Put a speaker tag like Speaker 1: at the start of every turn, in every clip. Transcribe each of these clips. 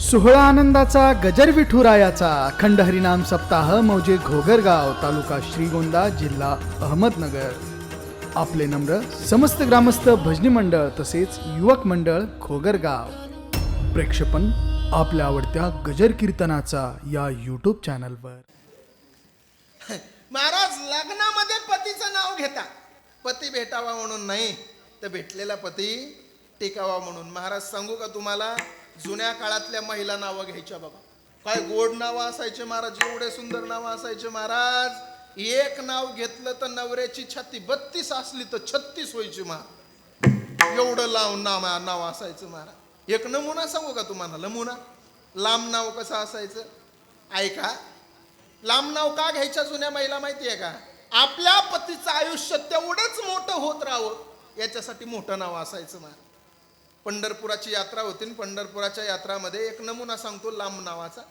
Speaker 1: सोहळा आनंदाचा गजर विठुरायाचा अखंड हरिनाम सप्ताह मौजे घोगरगाव तालुका श्रीगोंदा जिल्हा अहमदनगर. आपले नम्र समस्त ग्रामस्थ भजनी मंडळ तसेच युवक मंडळ घोगरगाव. प्रेक्षपण आपल्या आवडत्या गजर कीर्तनाचा या यूट्यूब चॅनलवर
Speaker 2: महाराज लग्नामध्ये पतीचं नाव घेता. पती भेटावा म्हणून नाही तर भेटलेला पती टिकावा म्हणून. महाराज सांगू का तुम्हाला? जुन्या काळातल्या महिला नावं घ्यायच्या बाबा. काय गोड नावं असायचे महाराज एवढे सुंदर नावं असायचे महाराज. एक नाव घेतलं तर नवऱ्याची छत्ती बत्तीस असली तर छत्तीस व्हायची महाराज एवढं लांब नाव नाव असायचं महाराज. एक नमुना सांगू का तुम्हाला? नमुना. लांब नाव कसं असायचं? ऐका. लांब नाव का घ्यायच्या जुन्या महिला माहिती आहे का? आपल्या पतीचं आयुष्य तेवढंच मोठं होत राहावं. याच्यासाठी मोठं नाव असायचं महाराज पंढरपुराची यात्रा होती पंढरपुराच्या यात्रामध्ये एक नमुना सांगतो लांब नावाचा.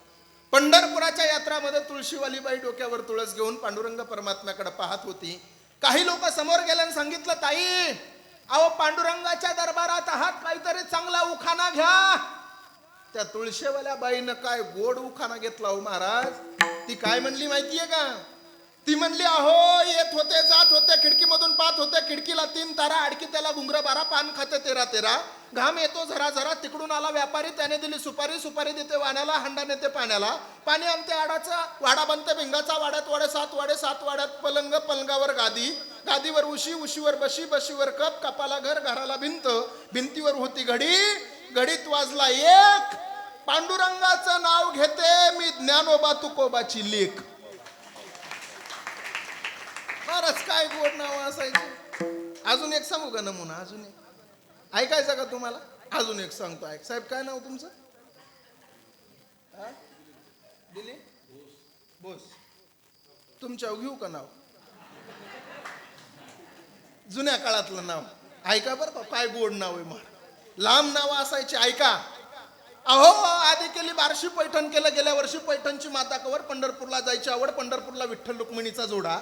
Speaker 2: पंढरपुराच्या यात्रामध्ये तुळशीवालीबाई डोक्यावर तुळस घेऊन पांडुरंग परमात्म्याकडे पाहत होती. काही लोक समोर गेल्यानं सांगितलं ताई अहो पांडुरंगाच्या दरबारात आहात काहीतरी चांगला उखाणा घ्या. त्या तुळशीवाल्या बाईनं काय गोड उखाणा घेतला हो महाराज? ती काय म्हणली माहितीये का? ती म्हणली अहो येत होते जात होते खिडकीमधून पाहत होते खिडकीला तीन तारा आडकी त्याला घुंगर बारा पान खाते तेरा तेरा. घाम येतो झरा झरा तिकडून आला व्यापारी त्याने दिली सुपारी सुपारी देते वाण्याला हंडा नेते पाण्याला. पाणी आणते आडाचा वाडा बनते भिंगाचा वाड्यात वाडे सात वाडे सात वाड्यात पलंग पलंगावर गादी. गादीवर उशी उशीवर बशी बशीवर कप कपाला घर घराला भिंत. भिंतीवर होती घडी घडीत वाजला एक. पांडुरंगाचं नाव घेते मी ज्ञानोबा तुकोबाची लेख. फारच काय गोड नाव असायचं. अजून एक सांगू का नमुना? अजून एक. ऐकायचं का तुम्हाला? अजून एक सांगतो ऐक. साहेब काय नाव तुमचं? दिली बोस. तुमच्या घेऊ का नाव? जुन्या काळातलं नाव. ऐका बरं का काय गोड नाव आहे मग लांब नाव असायची ऐका. अहो आधी केली बारशी पैठण केलं गेल्या वर्षी पैठणची माता कवर पंढरपूरला जायची आवड पंढरपूरला विठ्ठल रुक्मिणीचा जोडा.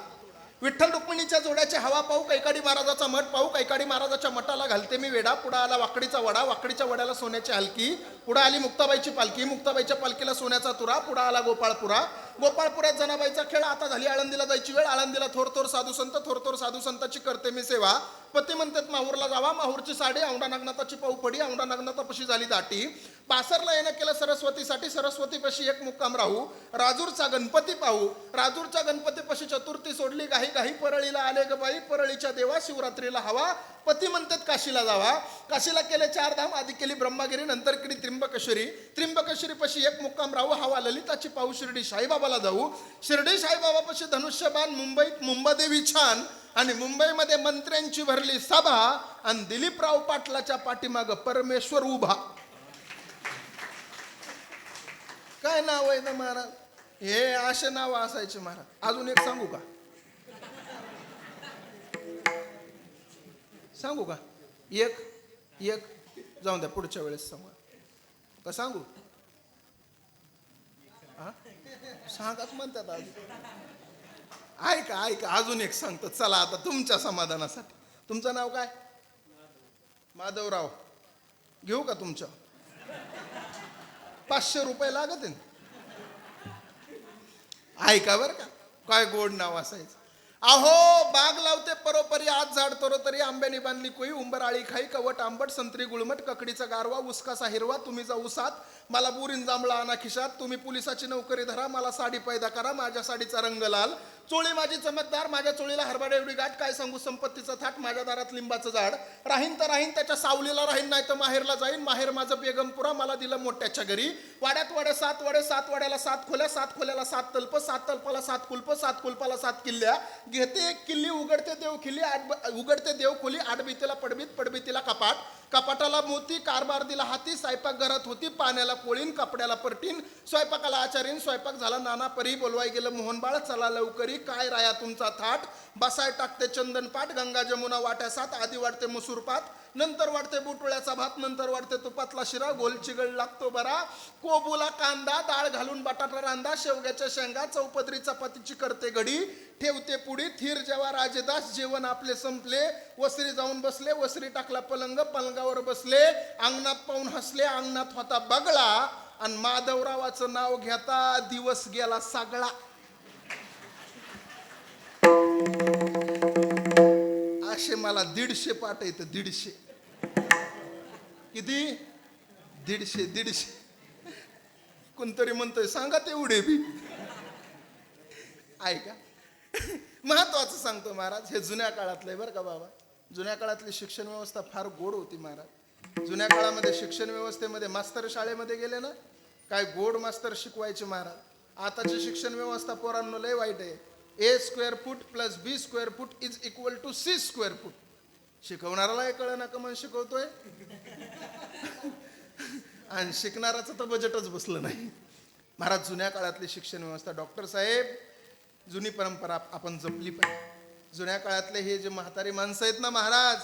Speaker 2: विठ्ठल रुक्मिणीच्या जोड्याची हवा पाहू कैकाडी महाराजाचा मठ पाहू कैकाडी महाराजाच्या मठाला घालते मी वेडा पुढा आला वाकडीचा वडा. वाकडीच्या वड्याला सोन्याची हलकी. पुढे आली मुक्ताबाईची पालखी. मुक्ताबाईच्या पालखीला सोन्याचा तुरा. पुढे आला गोपाळपुरा. गोपाळपुऱ्यात जनाबाईचा खेळ. आता झाली आळंदीला जायची वेळ. आळंदीला थोर थोर साधू संत. थोर थोर साधू संताची करते मी सेवा. पती म्हणतात माहूरला जावा. माहूरची साडी. औंढा नागनाथाची पाऊ पडी औंडा नागनाथापाशी झाली दाटी. बासरला येणं केलं सरस्वतीसाठी सरस्वतीपाशी एक मुक्काम राहू. राजूरचा गणपती पाहू. राजूरच्या गणपतीपाशी चतुर्थी सोडली काही काही परळीला आले ग बाई. परळीच्या देवा शिवरात्रीला हवा. पती म्हणतात काशीला जावा. काशीला केले चार धाम आधी केली ब्रह्मागिरी नंतर केली त्र्यंबकेश्वरी. त्रिंबकेश्वरीपाशी एक मुक्काम राहू. हवा ललिताची पाहू शिर्डी साईबाबाला जाऊ. शिर्डी साईबाबापाशी धनुष्यबाण मुंबईत मुंबादेवी छान. आणि मुंबईमध्ये मंत्र्यांची भरली सभा आणि दिलीपराव पाटलाच्या पाठीमाग परमेश्वर उभा. काय नाव आहे ना महाराज? हे असे नाव असायचे महाराज. अजून एक सांगू का? सांगू का? एक एक जाऊन द्या पुढच्या वेळेस सांगू. का सांगू? सांगाच म्हणतात अजून ऐका ऐका अजून एक सांगतो. चला आता तुमच्या समाधानासाठी. तुमचं नाव काय? माधवराव. घेऊ का तुमचं? पाचशे रुपये लागत आहे ऐका का काय गोड नाव असायचं. अहो बाग लावते परोपरी आज झाड तरो तरी आंब्याने बांधली कोई उंबर आळी खाई कवट आंबट संत्री गुळमट ककडीचा गारवा उसकासा हिरवा तुम्ही जा उसात मला बुरीन जांभळा आणा खिशात तुम्ही पोलिसाची नोकरी धरा मला साडी पैदा करा माझ्या साडीचा रंग लाल चोळी माझी चमकदार माझ्या चोळीला हरबाडे एवढी गाठ काय सांगू संपत्तीचं थाट माझ्या दारात लिंबाचं झाड. राहीन तर राहीन त्याच्या सावलीला राहीन नाही तर माहेरला जाईन. माहेर माझं बेगमपुरा मला दिलं मोठ्याच्या घरी. वाड्यात वाड्या सात वाडे सात वाड्याला सात खोल्या सात खोल्याला सात तल्प सात तल्पाला सात कुल्प सात कुल्पाला सात किल्ल्या. घेते एक किल्ली उघडते देव किल्ली आठ उघडते देव खोली आडबीतीला पडबीत पडबीतीला कपाट. कपाटाला मोती कारभार दिला हाती स्वयंपाक घरात होती पाण्याला पोळीन कपड्याला परटीन. स्वयंपाकाला आचारीन स्वयंपाक झाला नाना परी बोलवाय गेलं मोहनबाळ चला लवकरी. काय राया तुमचा थाट? बसाय टाकते चंदन पाट गंगा जमुना वाट्या सात आधी वाटते मसूर पात नंतर वाटते बुटुळ्याचा भात नंतर वाटते तुपातला शिरा गोल चिगळ लागतो बरा. कोबुला कांदा डाळ घालून बटाटा रांदा शेवग्याच्या शेंगा चौपदरी चपातीची करते घडी. ठेवते पुढी थीर जेव्हा राजेदास जेवण आपले संपले. वसरी जाऊन बसले वसरी टाकला पलंग पलंगावर बसले. अंगणात पाहून हसले अंगणात होता बगळा. आणि माधवरावाचं नाव घेता दिवस गेला सगळा. असे मला दीडशे पाठ येत दीडशे. किती? दीडशे दीडशे. कोणतरी म्हणतोय सांगा तेवढे बी. ऐका महत्वाचं सांगतो महाराज हे जुन्या काळातलं आहे बरं का बाबा. जुन्या काळातली शिक्षण व्यवस्था फार गोड होती महाराज. जुन्या काळामध्ये शिक्षण व्यवस्थेमध्ये मास्तर शाळेमध्ये गेले ना काय गोड मास्तर शिकवायचे महाराज. आताची शिक्षण व्यवस्था पोरांनो लय वाईट आहे. A square foot plus B square foot is equal to C square foot शिकवणाराला कळ ना का म्हणून शिकवतोय? आणि शिकणाराचं तर बजेटच बसलं नाही. महाराज जुन्या काळातली शिक्षण व्यवस्था. डॉक्टर साहेब जुनी परंपरा आपण जपली पाहिजे. जुन्या काळातले हे जे म्हातारी माणसं आहेत ना महाराज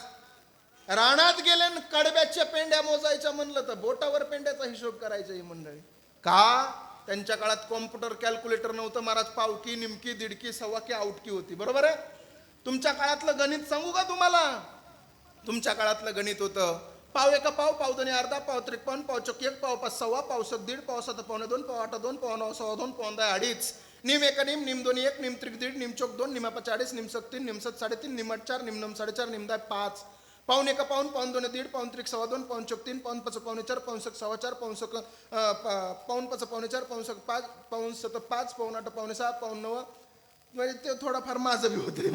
Speaker 2: रानात गेले कडब्याच्या पेंड्या मोजायच्या म्हणलं तर बोटावर पेंड्याचा हिशोब करायचा ही मंडळी. का? त्यांच्या काळात कॉम्प्युटर कॅल्क्युलेटर नव्हतं. महाराज पावकी निमकी दीडकी सव्वाकी आउटकी होती. बरोबर आहे? तुमच्या काळातलं गणित सांगू का तुम्हाला? तुमच्या काळातलं गणित होतं. पाव एका पाव पाव दोन्ही अर्धा पाव त्रिकोण पाव चक्की एक पाव पाच सव्वा पाव दीड पाव सात पावणे दोन पाव आठ दोन पाव नऊ सव्वा दोन पाव दहा अडीच. निम एक निम निम दोन्ही एक निम त्रिक दीड निम चौक दोन निमा पाच अडीच निमसक तीन निमसत साडेतीन निमट चार निम नम साडेचार निमदा पाच. पाऊन एका पाऊन पाऊन दोन दीड पाऊन त्रिक सव्वा दोन पाऊन चौक तीन पाऊन पाच पावणे चार पाऊन सक सव्वा चार पाऊन सक पा- पाऊन पाच पावणे चार पाऊन सक पाच पाऊन सत पाच पाऊन आठ पावणे सहा पाऊन नऊ म्हणजे ते थोडाफार माझं बी होते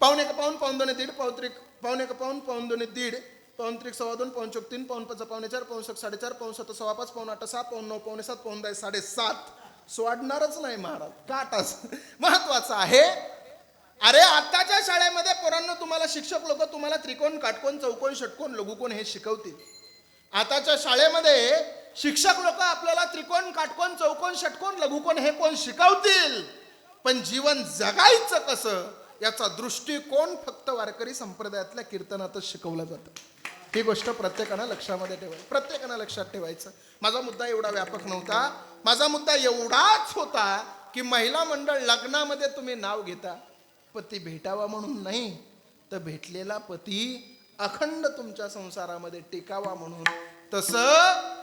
Speaker 2: पाऊन एक पाऊन पाऊन दोन दीड पाऊन त्रिक पाऊन एक पाऊन पाऊन दोन दीड पाऊन त्रिक सव्वा दोन पाऊन चौक तीन पाऊन पाच पावणे चार पाऊन सक साडेचार पाऊन सत सव्वा पाच पाऊन आठ सहा पाऊन नऊ पावणे सात पाऊन दहा साडेसात. सोडणारच नाही महाराज. काटाच महत्वाचं आहे. अरे आताच्या शाळेमध्ये पोरांनो तुम्हाला शिक्षक लोक तुम्हाला त्रिकोण काटकोण चौकोन षटकोन लघुकोण हे शिकवतील. आताच्या शाळेमध्ये शिक्षक लोक आपल्याला त्रिकोण काटकोण चौकोन षटकोन लघुकोण हे कोण शिकवतील? पण जीवन जगायचं कसं याचा दृष्टिकोन फक्त वारकरी संप्रदायातल्या कीर्तनातच शिकवलं जातं. ही गोष्ट प्रत्येकानं लक्षामध्ये ठेवायची प्रत्येकानं लक्षात ठेवायचं. माझा मुद्दा एवढा व्यापक नव्हता. माझा मुद्दा एवढाच होता की महिला मंडळ लग्नामध्ये तुम्ही नाव घेता. पती भेटावा म्हणून नाही तर भेटलेला पती अखंड तुमच्या संसारामध्ये टिकावा म्हणून. तसं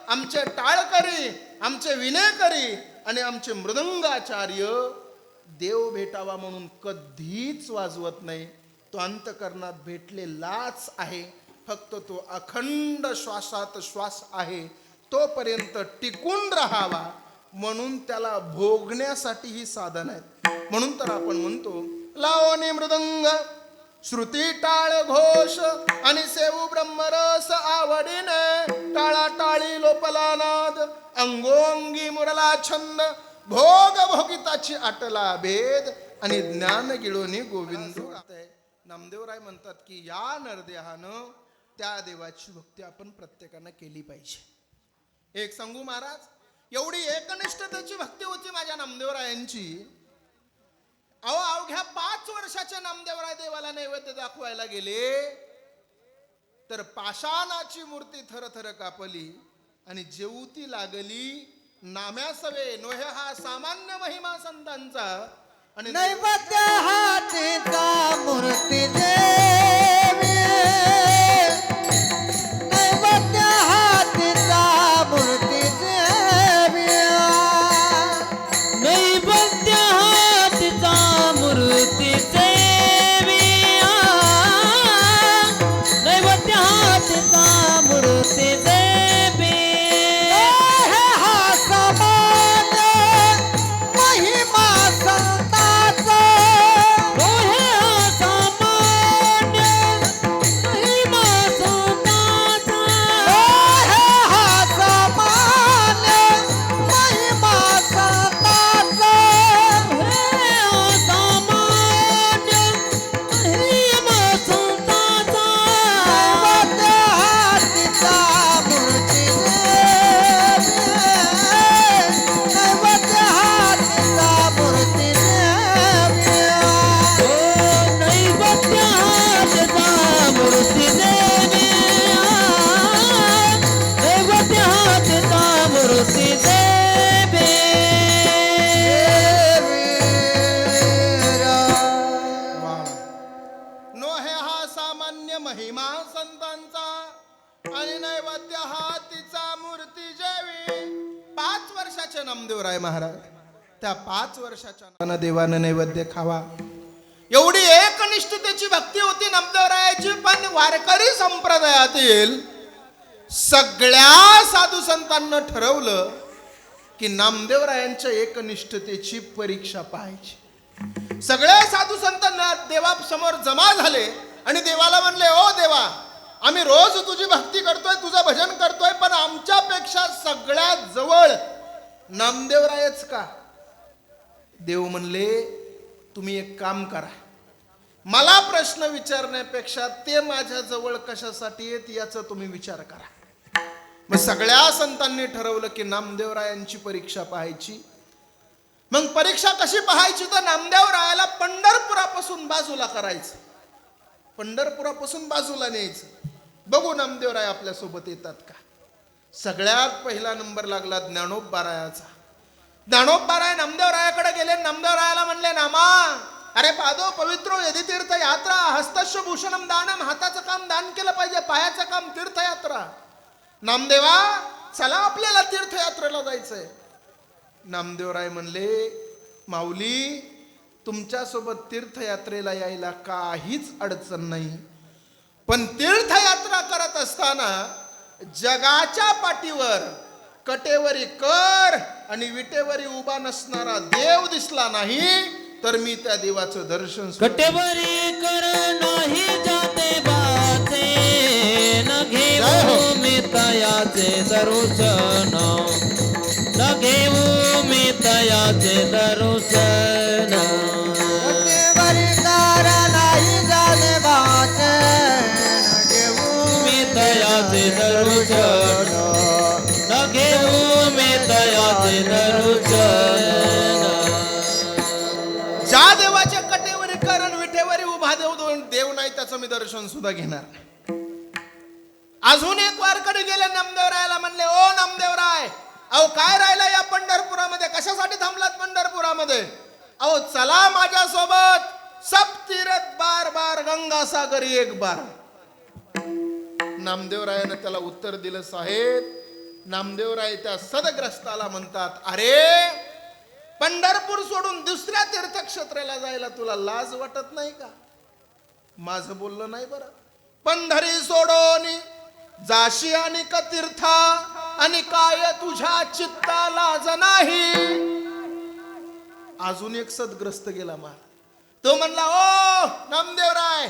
Speaker 2: आमचे टाळकरी आमचे विनयकरी आणि आमचे मृदंगाचार्य देव भेटावा म्हणून कधीच वाजवत नाही. तो अंतकरणात भेटलेलाच आहे. फक्त तो अखंड श्वासात श्वास आहे. तोपर्यंत टिकून राहावा. म्हणून त्याला भोगण्यासाठी ही साधन आहेत. म्हणून तर आपण म्हणतो लावणी मृदंग श्रुती टाळ घोष आणि सेवू ब्रह्मरस आवडीने टाळा टाळी लोपला नाद अंगोंगी मुरला छंद भोग भोगिताची आटला भेद आणि ज्ञान गिळोनी गोविंद नामदेवराय म्हणतात की या नरदेहानं त्या देवाची भक्ती आपण प्रत्येकानं केली पाहिजे. एक सांगू महाराज एवढी एकनिष्ठतेची भक्ती होती माझ्या नामदेवरायांची अहो अवघ्या पाच वर्षाच्या नामदेवराय देवाला नैवेद्य दाखवायला गेले तर पाषाणाची मूर्ती थरथर कापली आणि जेवती लागली नाम्यासवे. नोहे हा सामान्य महिमा संतांचा आणि
Speaker 3: नैवेद्य हा मूर्ती देवी.
Speaker 2: त्या पाच वर्षाच्या देवानं नैवेद्य खावा. एवढी एकनिष्ठतेची भक्ती होती नामदेवरायाची पण वारकरी संप्रदायातील सगळ्या साधू संतांना ठरवलं की नामदेवरायांच्या एकनिष्ठतेची परीक्षा पाहायची. सगळे साधू संत न- देवासमोर जमा झाले आणि देवाला म्हणले ओ देवा आम्ही रोज तुझी भक्ती करतोय तुझं भजन करतोय पण आमच्यापेक्षा सगळ्यात जवळ नामदेवरायच का? देव म्हणले तुम्ही एक काम करा. मला प्रश्न विचारण्यापेक्षा ते माझ्या जवळ कशासाठी येत याचा तुम्ही विचार करा. मग सगळ्या संतांनी ठरवलं की नामदेवरायांची परीक्षा पाहायची. मग परीक्षा कशी पाहायची? तर नामदेवरायाला पंढरपुरापासून बाजूला करायचं. पंढरपुरापासून बाजूला न्यायचं. बघू नामदेवराय आपल्यासोबत येतात का? सगळ्यात पहिला नंबर लागला ज्ञानोबारायाचा ज्ञानोबाराय नामदेवरायाकडे गेले नामदेवरायाला म्हणले नामा अरे पादो पवित्रो यदितीर्थ यात्रा हस्तस्व भूषणम दानम हाताचं काम दान केलं पाहिजे पायाचं काम तीर्थयात्रा. नामदेवा चला आपल्याला तीर्थयात्रेला जायचंय. नामदेवराय म्हणले माऊली तुमच्यासोबत तीर्थयात्रेला यायला काहीच अडचण नाही. पण तीर्थयात्रा करत असताना जगाच्या पाठीवर कटेवरी कर आणि विटेवरी उभा नसणारा देव दिसला नाही तर मी त्या देवाचं दर्शन सुद्धा
Speaker 4: कटेवरी कर नाही जाते बाचे न
Speaker 2: हो.
Speaker 4: घेऊ मी तयाचे दर्शन न घेऊ मी तयाचे दर्शन
Speaker 3: कटेवरी कार नाही वाचन घेऊ
Speaker 4: मी तयाचे दर्शन न घेऊ मी तयाचे
Speaker 2: ज्या देवाच्या कटेवरी कारण विठेवरी उभा देव दोन देव नाही त्याचं मी दर्शन सुद्धा घेणार. अजून एक वारकडे गेले नामदेवरायला म्हणले ओ नामदेवराय अहो काय राहिलं या पंढरपुरामध्ये? कशासाठी थांबलात पंढरपुरामध्ये? अहो चला माझ्यासोबत सब तीरथ बार बार गंगा सागरी एक बार. नामदेवरायानं त्याला उत्तर दिलं साहेब नामदेवराय त्या सदग्रस्ताला म्हणतात अरे पंढरपूर सोडून दुसऱ्या तीर्थक्षेत्राला जायला तुला लाज वाटत नाही का? माझं बोललं नाही बरं. पंढरी सोडून जाशी आणि का तीर्था आणि काय तुझ्या चित्ता लाज नाही अजून एक सदग्रस्त गेला मा तो म्हणला ओ नामदेवराय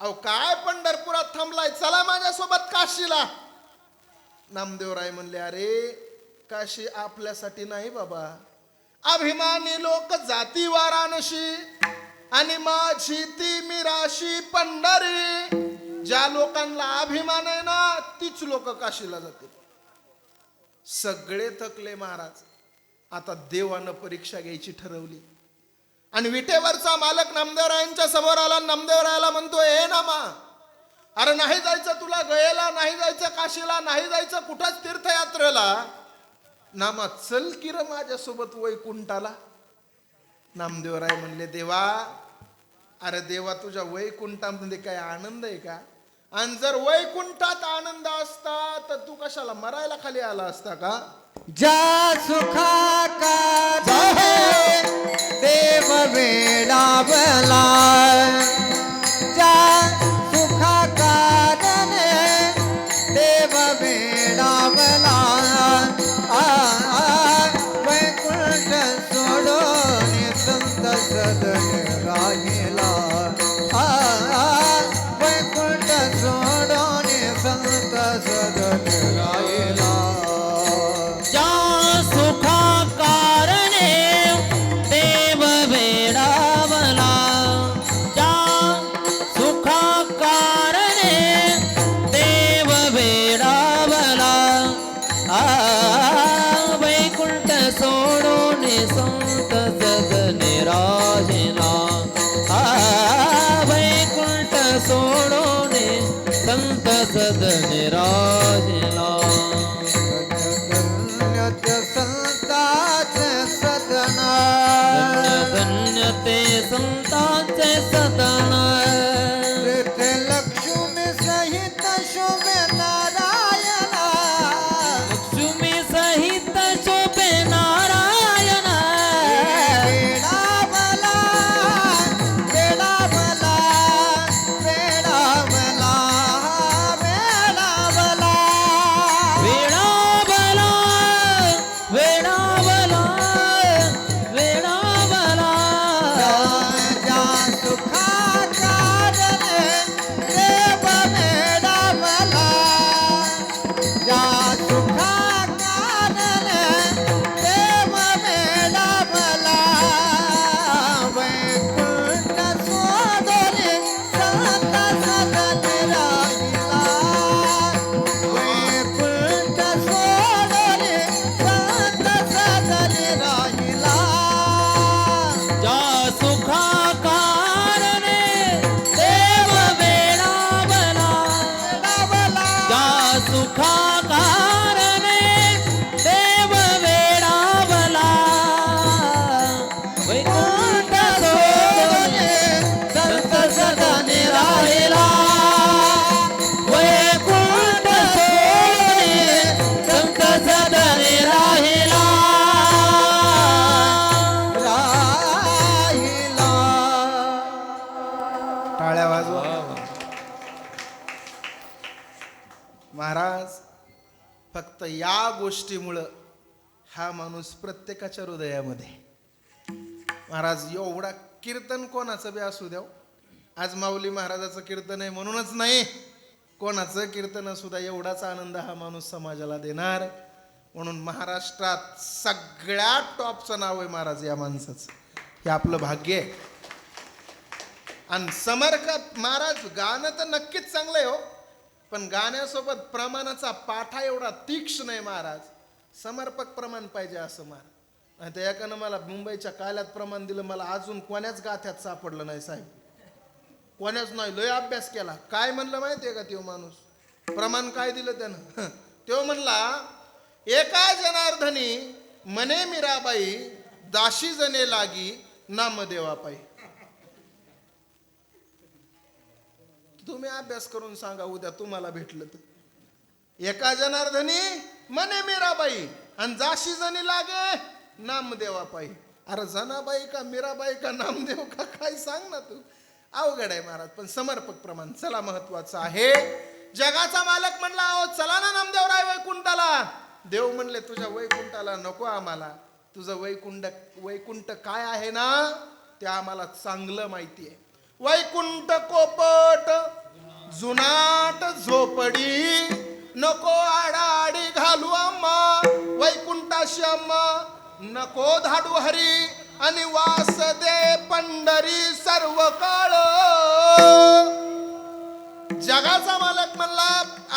Speaker 2: अहो काय पंढरपुरात थांबलाय? चला माझ्यासोबत काशीला. नामदेवराय म्हणले अरे काशी आपल्यासाठी नाही बाबा. अभिमानी लोक जाती वाराणशी आणि माझी ती मिराशी पंढरी. ज्या लोकांना अभिमान आहे ना तीच लोक काशीला जातील. सगळे थकले महाराज. आता देवानं परीक्षा घ्यायची ठरवली. आणि विटेवरचा मालक नामदेवरायांच्या समोर आला. नामदेवरायाला म्हणतो हे नामा अरे नाही जायचं तुला गयेला नाही जायचं काशीला नाही जायचं कुठंच तीर्थयात्रेला. नामा चल की माझ्यासोबत वैकुंठाला नामदेवराय म्हणले देवा अरे देवा तुझ्या वैकुंठामध्ये काय आनंद आहे का? आणि जर वैकुंठात आनंद असता तर तू कशाला मरायला खाली आला असता का?
Speaker 3: ज्या सुखा का देव वेळा ज्या
Speaker 4: जा
Speaker 2: गोष्टीमुळं हा माणूस प्रत्येकाच्या हृदयामध्ये महाराज एवढा कीर्तन कोणाचं बी असू द्या हो. आज माऊली महाराजाचं कीर्तन आहे म्हणूनच नाही. कोणाचं कीर्तन असू द्या एवढाच आनंद हा माणूस समाजाला देणार. म्हणून महाराष्ट्रात सगळ्यात टॉपचं नाव आहे महाराज या माणसाचं. हे आपलं भाग्य आहे. आणि समर्थ महाराज गाणं तर नक्कीच चांगलं आहे हो. पण गाण्यासोबत प्रमाणाचा पाठा एवढा तीक्ष्ण आहे महाराज. समर्पक प्रमाण पाहिजे असं महाराज. नाही एकानं मला मुंबईच्या काल्यात प्रमाण दिलं मला अजून कोण्याच गाथ्यात सापडलं नाही साहेब. कोण्याच नाही लय अभ्यास केला. काय म्हणलं माहितीये का तो माणूस? प्रमाण काय दिलं त्यानं? तो म्हणला एका जनार्दनी मने मीराबाई दाशी जने लागी नामदेवा तुम्ही अभ्यास करून सांगा उद्या तुम्हाला भेटलं तर. एका जनार्दनी मने मीराबाई आणि जाशी जणी लागे नामदेवा अरे जनाबाई का मीराबाई का नामदेव का काय सांग ना तू. अवघड आहे महाराज पण समर्पक प्रमाण चला महत्वाचं आहे. जगाचा मालक म्हणला अहो चला ना नामदेव राय वैकुंठाला. देव म्हणले तुझ्या वैकुंठाला नको आम्हाला. तुझं वैकुंठ वैकुंठ काय आहे ना ते आम्हाला चांगलं माहिती आहे. वैकुंठ कोपट जुनाट झोपडी नको आडाआडी घालू अम्मा वैकुंठाशी अम्मा नको धाडू हरी आणि वास दे पंढरी सर्व काळ जगाचा मालक म्हणला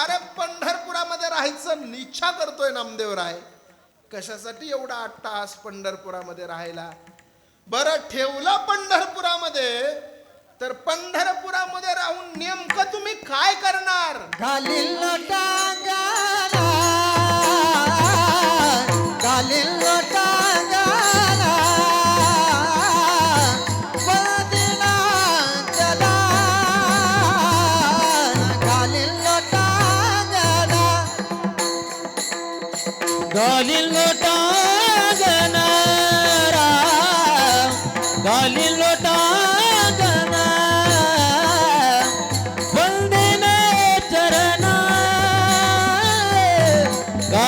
Speaker 2: अरे पंढरपुरामध्ये राहायचं इच्छा करतोय नामदेव राय कशासाठी एवढा आठ तास पंढरपुरामध्ये राहायला? बरं ठेवलं पंढरपुरामध्ये. तर पंढरपुरामध्ये राहून नेमकं तुम्ही काय करणार?
Speaker 3: घालील टांगाला घालील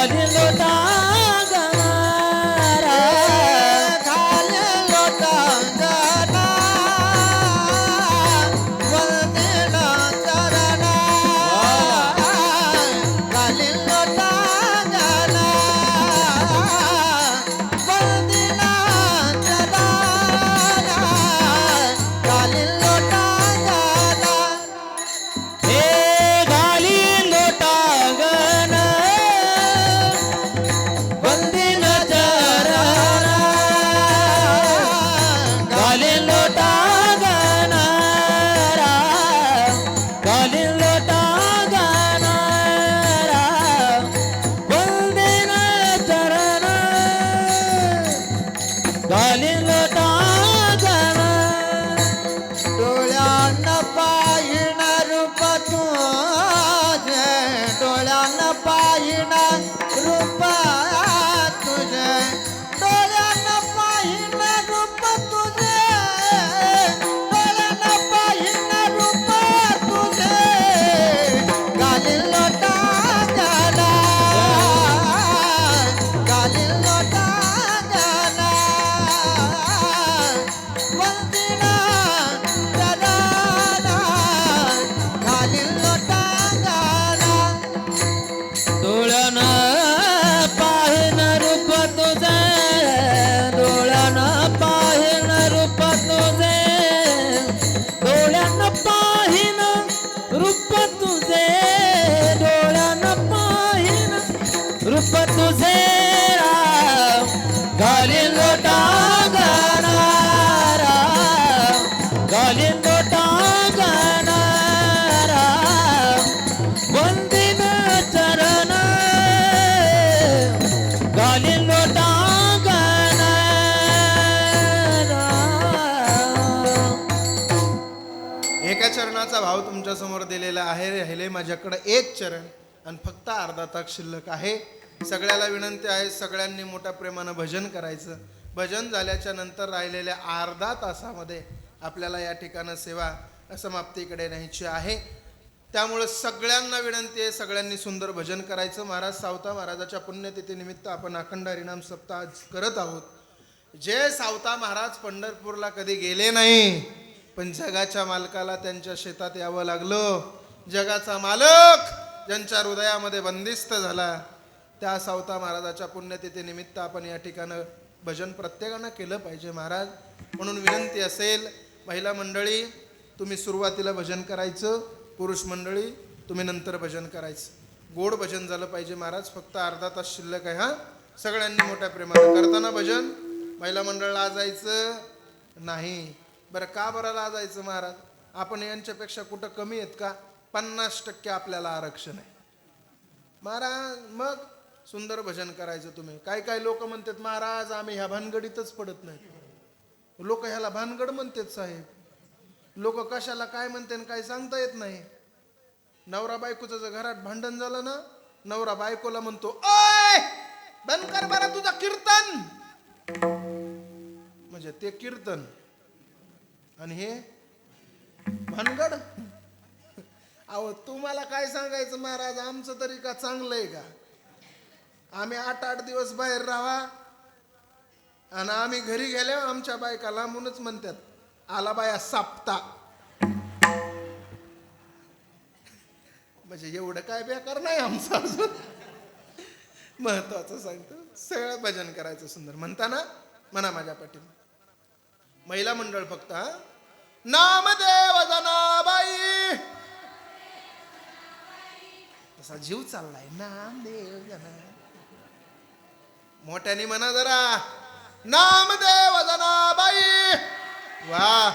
Speaker 3: घालील
Speaker 4: टांगणारा
Speaker 2: दिलेला आहे. राहिले माझ्याकडे एक चरण आणि फक्त अर्धा तास शिल्लक आहे. सगळ्याला विनंती आहे सगळ्यांनी मोठ्या प्रेमानं भजन करायचं. भजन झाल्याच्यानंतर राहिलेल्या अर्धा तासामध्ये आपल्याला या ठिकाणं सेवा समाप्तीकडे न्यायची आहे. त्यामुळं सगळ्यांना विनंती आहे सगळ्यांनी सुंदर भजन करायचं. महाराज सावता महाराजाच्या पुण्यतिथीनिमित्त आपण अखंड हरिणाम सप्ताह करत आहोत. जे सावता महाराज पंढरपूरला कधी गेले नाही पण जगाच्या मालकाला त्यांच्या शेतात यावं लागलं. जगाचा मालक ज्यांच्या हृदयामध्ये बंदिस्त झाला त्या सावता महाराजाच्या पुण्यतिथीनिमित्त आपण या ठिकाणं भजन प्रत्येकानं केलं पाहिजे महाराज. म्हणून विनंती असेल महिला मंडळी तुम्ही सुरुवातीला भजन करायचं पुरुष मंडळी तुम्ही नंतर भजन करायचं. गोड भजन झालं पाहिजे महाराज फक्त अर्धा तास शिल्लक आहे हा? सगळ्यांनी मोठ्या प्रेमानं करताना भजन. महिला मंडळाला जायचं नाही. बरं का बरं लाजायचं महाराज? आपण यांच्यापेक्षा कुठं कमी आहेत का? पन्नास टक्के आपल्याला आरक्षण आहे. महाराज मग सुंदर भजन करायचं तुम्ही. काय काय लोक म्हणतात महाराज आम्ही ह्या भानगडीतच पडत नाही लोक ह्याला भानगड म्हणतात साहेब. लोक कशाला काय म्हणते आणि काय सांगता येत नाही. नवरा बायकोचं जर घरात भांडण झालं ना नवरा बायकोला म्हणतो ओय बंद कर बरं तुझा कीर्तन. म्हणजे ते कीर्तन. आणि हे भानगड? अहो तुम्हाला काय सांगायचं महाराज? आमचं तरी का चांगलं आहे का? आम्ही आठ आठ दिवस बाहेर राहा आणि आम्ही घरी गेल्यावर आमच्या बायका लांबूनच म्हणतात आला बाया सापता. म्हणजे एवढं काय बेकार नाही आमचं अजून? महत्वाचं सांगतो. सगळं भजन करायचं सुंदर. म्हणताना म्हणा माझ्या पाठीमा महिला मंडळ फक्त हा? नामदेव जनाबाई. तसा जीव चाललाय नामदेव जना मोठ्याने म्हणा जरा. नामदेव जनाबाई. वा.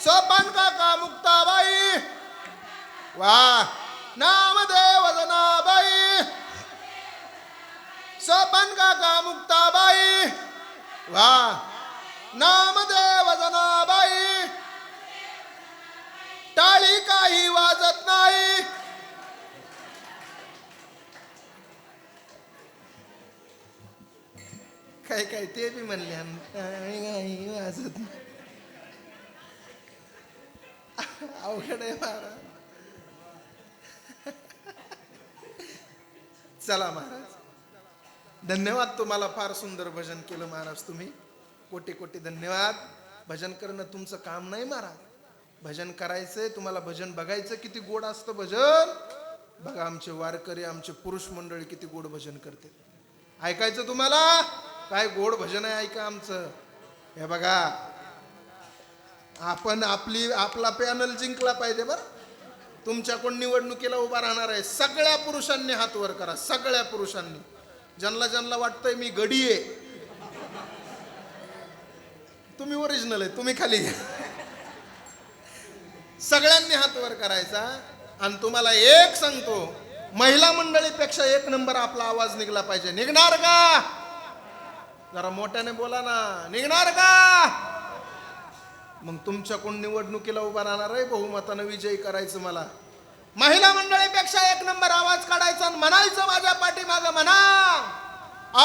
Speaker 2: सोपान काका मुक्ताबाई. वा. नामदेव जनाबाई. सोपान काका मुक्ताबाई. वा. नामदेव जनाबाई टाळी काही वाजत नाही. काय काय ते बी म्हणले टाळी काही वाजत नाही. अवघड आहे महाराज. चला महाराज. धन्यवाद तुम्हाला फार सुंदर भजन केलं महाराज तुम्ही. कोटी कोटी धन्यवाद. भजन करणं तुमचं काम नाही महाराज भजन करायचंय तुम्हाला भजन बघायचं किती गोड असतं भजन. बघा आमचे वारकरी आमचे पुरुष मंडळी किती गोड भजन करते ऐकायचं तुम्हाला? काय गोड भजन आहे ऐका आमचं. हे बघा. आपण आपली आपला पॅनल जिंकला पाहिजे बरं. तुमच्याकडून निवडणुकीला उभा राहणार आहे सगळ्या पुरुषांनी हात वर करा सगळ्या पुरुषांनी. ज्यांना ज्यांना वाटतंय मी गडी आहे तुम्ही ओरिजिनल आहे तुम्ही खाली घ्या. सगळ्यांनी हात वर करायचा आणि तुम्हाला एक सांगतो महिला मंडळीपेक्षा एक नंबर आपला आवाज निघला पाहिजे. निघणार का? जरा मोठ्याने बोला ना. निघणार का? मग तुमच्या कोण निवडणुकीला उभा राहणार आहे? बहुमतानं विजयी करायचं मला. महिला मंडळीपेक्षा एक नंबर आवाज काढायचा आणि म्हणायचं माझ्या पाठीमाग म्हणा आ,